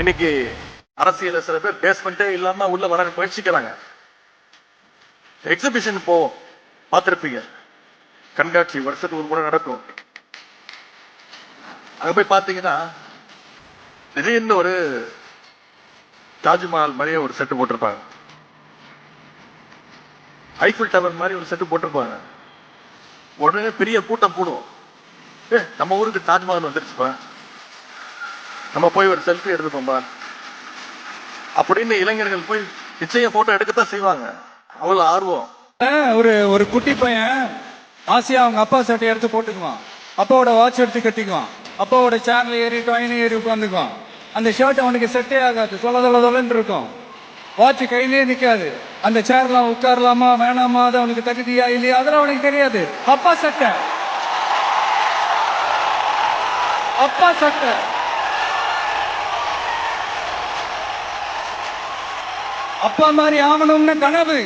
இன்னைக்கு அரசியல சில பேர் பேஸ்மெண்ட்டே இல்லாம உள்ள வர முயற்சிக்கிறாங்க. எக்ஸிபிஷன் போவோம். பார்த்துருப்பீங்க. கண்காட்சி வருஷத்துக்கு ஒரு முறை நடக்கும். அங்க போய் பார்த்தீங்கன்னா திடீர்னு ஒரு தாஜ்மஹால் மாதிரியே ஒரு செட்டு போட்டிருப்பாங்க. ஐஃபில் டவர் மாதிரி ஒரு செட்டு போட்டிருப்பாங்க. உடனே பெரிய கூட்டம் போடுவோம் ஏ நம்ம ஊருக்கு தாஜ்மஹால் வந்துருச்சுப்பா. நம்ம போய் ஒரு செல்ஃபி எடுத்துப்போம்பா அப்படின்னு இளைஞர்கள் போய் நிச்சயம் போட்டோ எடுக்கத்தான் செய்வாங்க. அவ்வளவு ஆர்வம். ஒரு ஒரு குட்டி பையன் ஆசையா அவங்க அப்பா சட்டை எடுத்து போட்டுக்குவான். அப்பாவோட வாட்ச் எடுத்து கட்டிக்குவான். அப்பாவோட சேர்ல ஏறி ட்ரெயின் ஏறி உட்காந்துக்குவான் அந்த ஷர்ட் அவனுக்கு செட்டே ஆகாது. தொலை தொலை தொலைன்னு இருக்கும். வாட்ச் கையிலே நிக்காது. அந்த சேர்லாம் உட்காரலாமா வேணாமா அது அவனுக்கு தகுதியா இல்லையா அதெல்லாம் அவனுக்கு தெரியாது. அப்பா சட்டை. அப்பா சட்டை. அப்பா மாதிரி ஆகணும்னு கனவு.